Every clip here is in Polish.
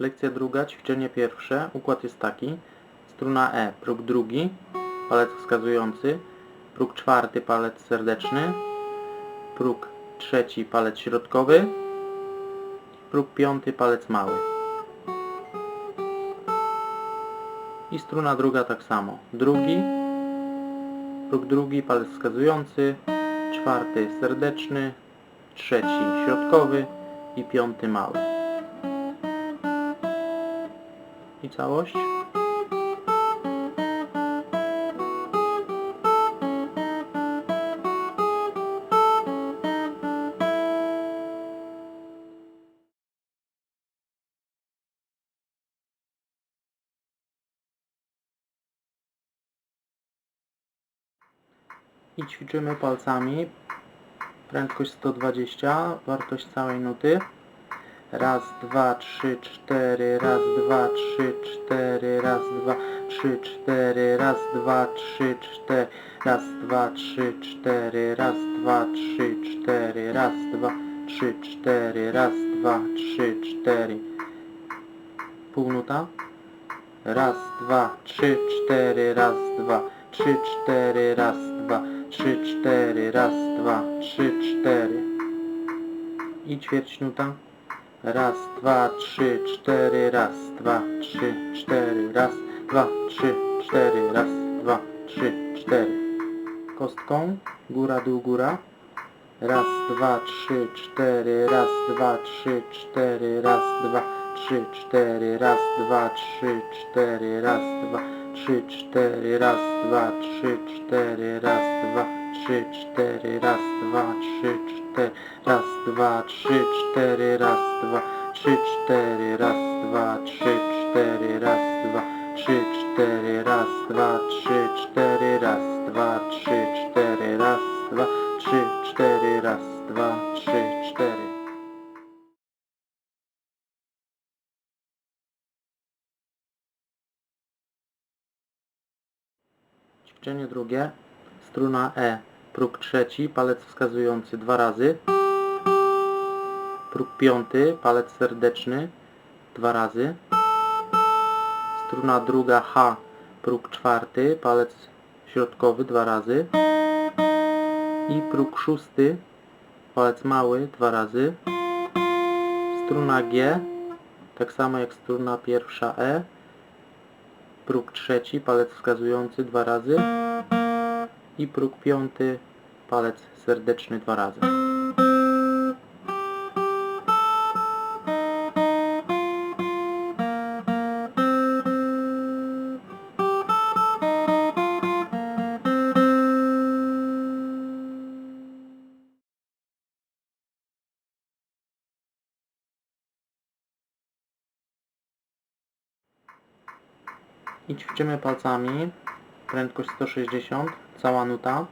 Lekcja druga, ćwiczenie pierwsze. Układ jest taki. Struna E, próg drugi, palec wskazujący. Próg czwarty, palec serdeczny. Próg trzeci, palec środkowy. Próg piąty, palec mały. I struna druga tak samo. Drugi, próg drugi, palec wskazujący. Czwarty, serdeczny. Trzeci, środkowy. I piąty, mały. I całość. I ćwiczymy palcami. Prędkość 120, wartość całej nuty. Raz, dwa, trzy, cztery, raz, dwa, trzy, cztery, raz, dwa, trzy, cztery, raz, dwa, trzy, cztery, raz, dwa, trzy, cztery, raz, dwa, trzy, cztery, raz, dwa, trzy, cztery, raz, dwa, trzy, cztery. Półnuta. Raz, dwa, trzy, cztery, raz, dwa, trzy, cztery, raz, dwa, trzy, cztery, raz, dwa, trzy, cztery. I ćwierćnuta. Raz, dwa, trzy, cztery, raz, dwa, trzy, cztery, raz, dwa, trzy, cztery, raz, dwa, trzy, cztery. Kostką, góra, dół, góra. Raz, dwa, trzy, cztery, raz, dwa, trzy, cztery, raz, dwa, trzy, cztery, raz, dwa, trzy, cztery, raz, dwa, trzy, cztery, raz, dwa, trzy, cztery, raz, dwa, trzy, cztery, raz, dwa, trzy, cztery, raz, dwa, trzy, cztery, raz, dwa, trzy, cztery, raz, dwa, trzy, cztery, raz, dwa, trzy, cztery, raz, dwa, trzy, cztery, raz, dwa, trzy, cztery, raz, dwa, trzy, cztery, raz, dwa, trzy, cztery. Ćwiczenie drugie. Struna E. Próg trzeci, palec wskazujący dwa razy. Próg piąty, palec serdeczny dwa razy. Struna druga H. Próg czwarty, palec środkowy dwa razy. I próg szósty, palec mały dwa razy. Struna G. Tak samo jak struna pierwsza E. Próg trzeci, palec wskazujący dwa razy i próg piąty, palec serdeczny dwa razy. I ćwiczymy palcami. Prędkość 160, cała nuta.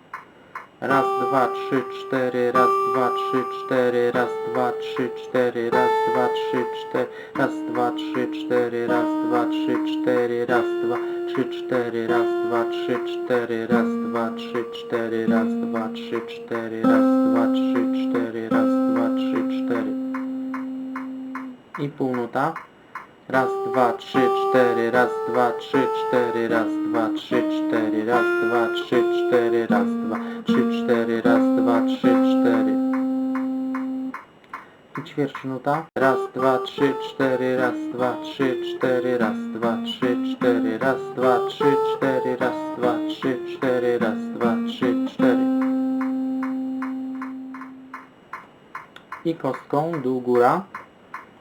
Raz, dwa, trzy, cztery, raz, dwa, trzy, cztery, raz, dwa, trzy, cztery, raz, dwa, trzy, cztery, raz, dwa, trzy, cztery, raz, dwa, trzy, cztery, raz, dwa, trzy, cztery, raz, dwa, trzy, cztery, raz, dwa, trzy, cztery, raz, dwa, trzy, cztery, raz, dwa, trzy, cztery, raz, dwa, trzy, cztery. I półnuta. Raz, dwa, trzy, cztery, raz, dwa, trzy, cztery, raz, dwa, trzy, cztery, raz, dwa, trzy, cztery, raz, dwa, trzy, cztery, raz, dwa, trzy, cztery. I ćwierćnuta. Raz, dwa, trzy, cztery, raz, dwa, trzy, cztery, raz, dwa, trzy, cztery, raz, dwa, trzy, cztery, raz, dwa, trzy, cztery, raz, dwa, trzy, cztery. I kostką dół góra.